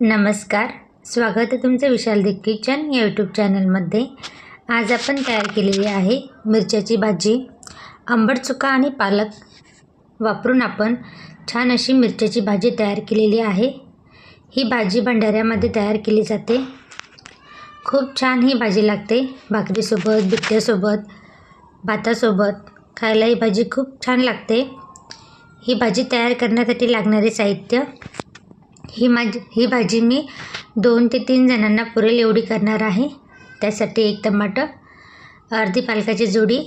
नमस्कार. स्वागत आहे तुमचं विशाल दीप किचन या यूट्यूब चॅनलमध्ये आज आपण तयार केलेली आहे मिरच्याची भाजी. आंबट चुका आणि पालक वापरून आपण छान अशी मिरच्याची भाजी तयार केलेली आहे. ही भाजी भंडाऱ्यामध्ये तयार केली जाते. खूप छान ही भाजी लागते. भाकरीसोबत बिट्ट्यासोबत भातासोबत खायला ही भाजी खूप छान लागते. ही भाजी तयार करण्यासाठी लागणारे साहित्य ही माझी ही भाजी मी दोन ते तीन जणांना पुरेल एवढी करणार आहे. त्यासाठी एक टमाटर अर्धी पालकाची जोडी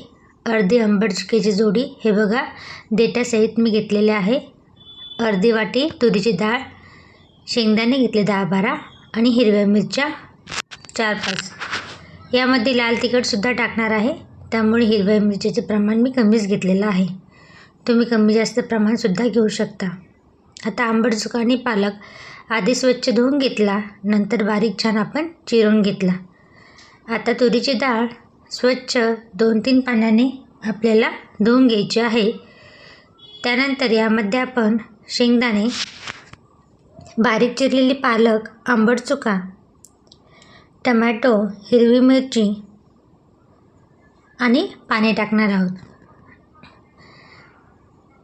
अर्धी आंबट चुक्याची जोडी हे बघा देट्यासहित मी घेतलेले आहे. अर्धी वाटी तुरीची डाळ शेंगदाणे घेतले दहा बारा आणि हिरव्या मिरच्या चार पाच. यामध्ये लाल तिखटसुद्धा टाकणार आहे. त्यामुळे हिरव्या मिरचीचे प्रमाण मी कमीच घेतलेलं आहे. तुम्ही कमी जास्त प्रमाणसुद्धा घेऊ शकता. आता आंबट चुका आणि पालक आधी स्वच्छ धुवून घेतला नंतर बारीक छान आपण चिरून घेतला. आता तुरीची डाळ स्वच्छ दोन तीन पाण्याने आपल्याला धुवून घ्यायची आहे. त्यानंतर यामध्ये आपण शेंगदाणे बारीक चिरलेली पालक आंबट चुका टमॅटो हिरवी मिरची आणि पाणी टाकणार आहोत.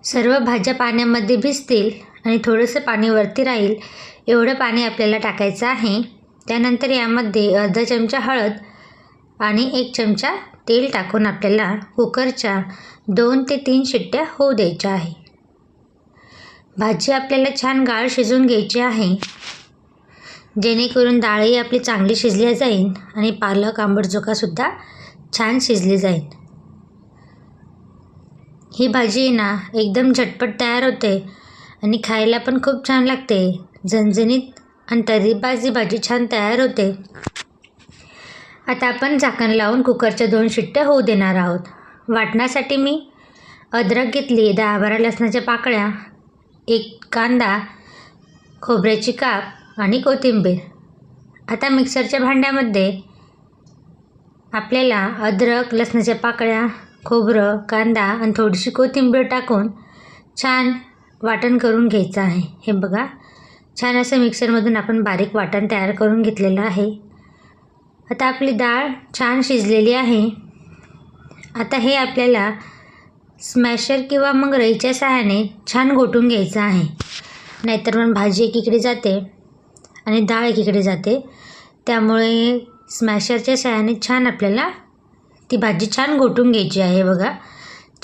सर्व भाज्या पाण्यामध्ये भिजतील. आणि थोडंसं पाणी वरती राहील एवढं पाणी आपल्याला टाकायचं आहे. त्यानंतर यामध्ये अर्धा चमचा हळद आणि एक चमचा तेल टाकून आपल्याला कुकरच्या दोन ते तीन शिट्ट्या होऊ द्यायच्या आहे. भाजी आपल्याला छान गाळ शिजवून घ्यायची आहे. जेणेकरून डाळही आपली चांगली शिजली जाईल आणि पालक आंबटजोकासुद्धा छान शिजली जाईल. ही भाजी ना एकदम झटपट तयार होते. आणि खायला पण खूप छान लागते. झणझणीत आणि तरी भाजी भाजी छान तयार होते. आता आपण झाकण लावून कुकरच्या दोन शिट्ट्या होऊ देणार आहोत. वाटण्यासाठी मी अद्रक घेतली दहा बारा लसणाच्या पाकळ्या एक कांदा खोबऱ्याची काप आणि कोथिंबीर. आता मिक्सरच्या भांड्यामध्ये आपल्याला अद्रक लसणाच्या पाकळ्या खोबरं कांदा आणि थोडीशी कोथिंबीर टाकून छान वाटण करून घ्यायचं आहे. हे बघा. छान असं मिक्सरमधून आपण बारीक वाटण तयार करून घेतलेलं आहे. आता आपली डाळ छान शिजलेली आहे. आता हे आपल्याला स्मॅशर किंवा मग रईच्या सहाय्याने छान घोटून घ्यायचं आहे. नाहीतर मग भाजी एकीकडे जाते आणि डाळ एकीकडे जाते. त्यामुळे स्मॅशरच्या सहाय्याने छान आपल्याला ती भाजी छान घोटून घ्यायची आहे बघा.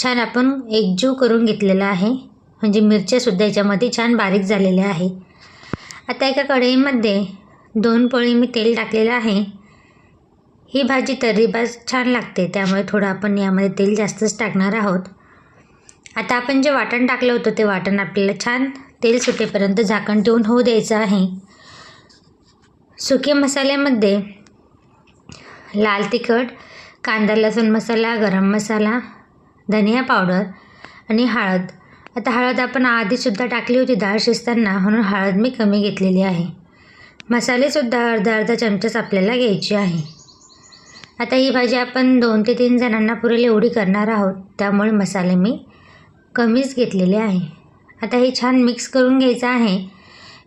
छान आपण एकजीव करून घेतलेला आहे. म्हणजे मिरच्यासुद्धा याच्यामध्ये छान बारीक झालेल्या आहे आता एका कढईमध्ये दोन पोळी मी तेल टाकलेलं आहे. ही भाजी तर्रीबाज छान लागते त्यामुळे थोडं आपण यामध्ये तेल जास्तच टाकणार आहोत. आता आपण जे वाटण टाकलं होतं ते वाटण आपल्याला छान तेल सुटेपर्यंत झाकण ठेवून होऊ द्यायचं आहे. सुके मसाल्यामध्ये लाल तिखट कांदा लसूण मसाला गरम मसाला धनिया पावडर आणि हळद आता हळद आपण आधीसुद्धा टाकली होती डाळ शिजताना म्हणून हळद मी कमी घेतलेली आहे. मसालेसुद्धा अर्धा अर्धा चमचाच आपल्याला घ्यायची आहे. आता ही भाजी आपण दोन ते तीन जणांना पुरेल एवढी करणार आहोत त्यामुळे मसाले मी कमीच घेतलेले आहे. आता हे छान मिक्स करून घ्यायचं आहे.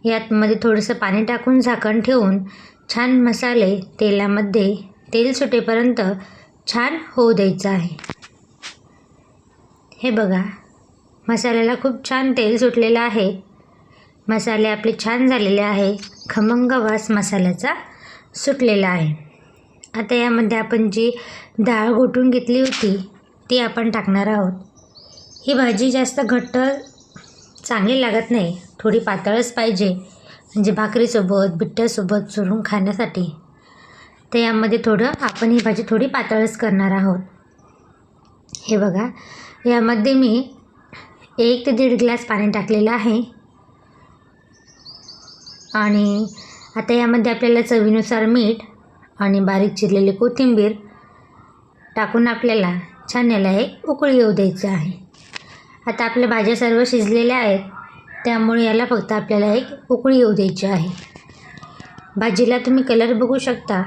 यातमध्ये थोडंसं पाणी टाकून झाकण ठेवून छान मसाले तेलामध्ये तेल सुटेपर्यंत छान होऊ द्यायचं आहे. हे बघा मसाल्याला खूप छान तेल सुटलेलं आहे. मसाले आपले छान झालेले आहे. खमंग वास मसाल्याचा सुटलेला आहे. आता यामध्ये आपण जी डाळ घोटून घेतली होती ती आपण टाकणार आहोत. ही भाजी जास्त घट्ट चांगली लागत नाही. थोडी पातळच पाहिजे. म्हणजे भाकरीसोबत बिट्ट्यासोबत चुरून खाण्यासाठी. तर यामध्ये थोडं आपण ही भाजी थोडी पातळच करणार आहोत. हे बघा. यामध्ये मी एक ते दीड ग्लास पाणी टाकलेलं आहे. आणि आता यामध्ये आपल्याला चवीनुसार मीठ आणि बारीक चिरलेली कोथिंबीर टाकून आपल्याला छान याला एक उकळी येऊ द्यायचं आहे. आता आपल्या भाज्या सर्व शिजलेल्या आहेत. त्यामुळे याला फक्त आपल्याला एक उकळी येऊ द्यायची आहे. भाजीला तुम्ही कलर बघू शकता.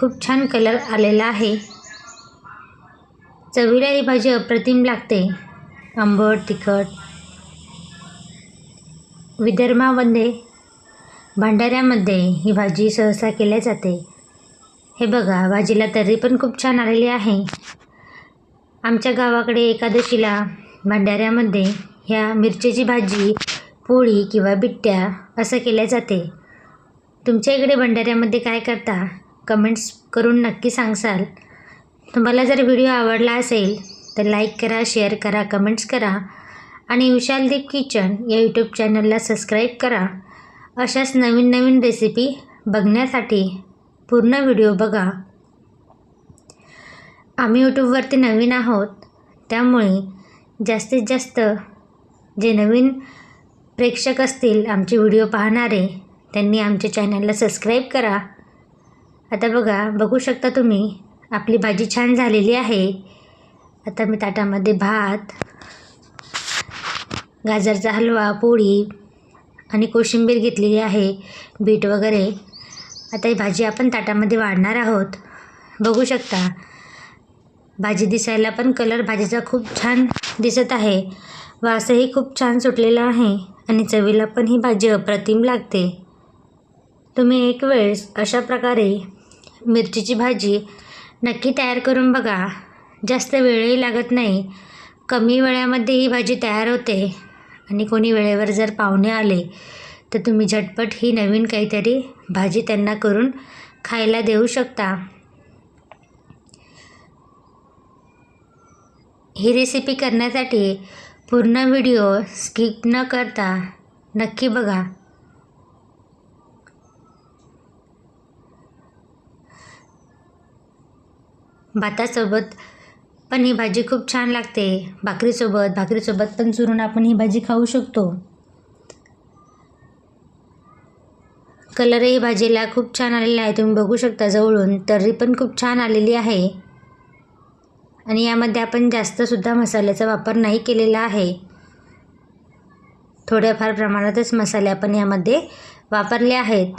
खूप छान कलर आलेला आहे. चवीला ही भाजी अप्रतिम लागते. आंबट तिखट. विदर्भामध्ये भंडाऱ्यामध्ये ही भाजी सहसा केल्या जाते. हे बघा भाजीला तर्री पण खूप छान आलेली आहे. आमच्या गावाकडे एकादशीला भंडाऱ्यामध्ये ह्या मिरचीची भाजी पोळी किंवा बिट्ट्या असं केल्या जाते. तुमच्या इकडे भंडाऱ्यामध्ये काय करता? कमेंट्स करून नक्की सांगसाल. तुम्हाला जर व्हिडिओ आवडला असेल तर लाईक करा शेअर करा कमेंट्स करा. आणि विशालदीप किचन या यूट्यूब चॅनलला सबस्क्राईब करा. अशाच नवीन नवीन रेसिपी बघण्यासाठी पूर्ण व्हिडिओ बघा. आम्ही यूट्यूबवरती नवीन आहोत त्यामुळे जास्तीत जास्त जे नवीन प्रेक्षक असतील आमचे व्हिडिओ पाहणारे त्यांनी आमच्या चॅनलला सबस्क्राईब करा. आता बघा बघू शकता तुम्ही आपली भाजी छान झालेली आहे. आता मी ताटामध्ये भात गाजरचा हलवा पोळी आणि कोशिंबीर घेतलेली आहे बीट वगैरे. आता ही भाजी आपण ताटामध्ये वाढणार आहोत. बघू शकता भाजी दिसायला पण कलर भाजीचा खूप छान दिसत आहे. वासही खूप छान सुटलेला आहे आणि चवीला पण ही भाजी अप्रतिम लागते. तुम्ही एक वेळेस अशा प्रकारे मिरचीची भाजी नक्की तयार करून बघा. जास्त वेळही लागत नाही. कमी वेळामध्ये ही भाजी तयार होते आणि कोणी वेळेवर जर पाहुणे आले तर तुम्ही झटपट ही नवीन काहीतरी भाजी त्यांना करून खायला देऊ शकता. ही रेसिपी करण्यासाठी पूर्ण व्हिडिओ स्किप न करता नक्की बघा. भातासोबत पण ही भाजी खूप छान लागते. भाकरीसोबत भाकरीसोबत पण चुरून आपण ही भाजी खाऊ शकतो. कलरही भाजीला खूप छान आलेला आहे. तुम्ही बघू शकता जवळून. तर्री पण खूप छान आलेली आहे. आणि यामध्ये आपण जास्तसुद्धा मसाल्याचा वापर नाही केलेला आहे. थोड्याफार प्रमाणातच मसाले आपण यामध्ये वापरले आहेत.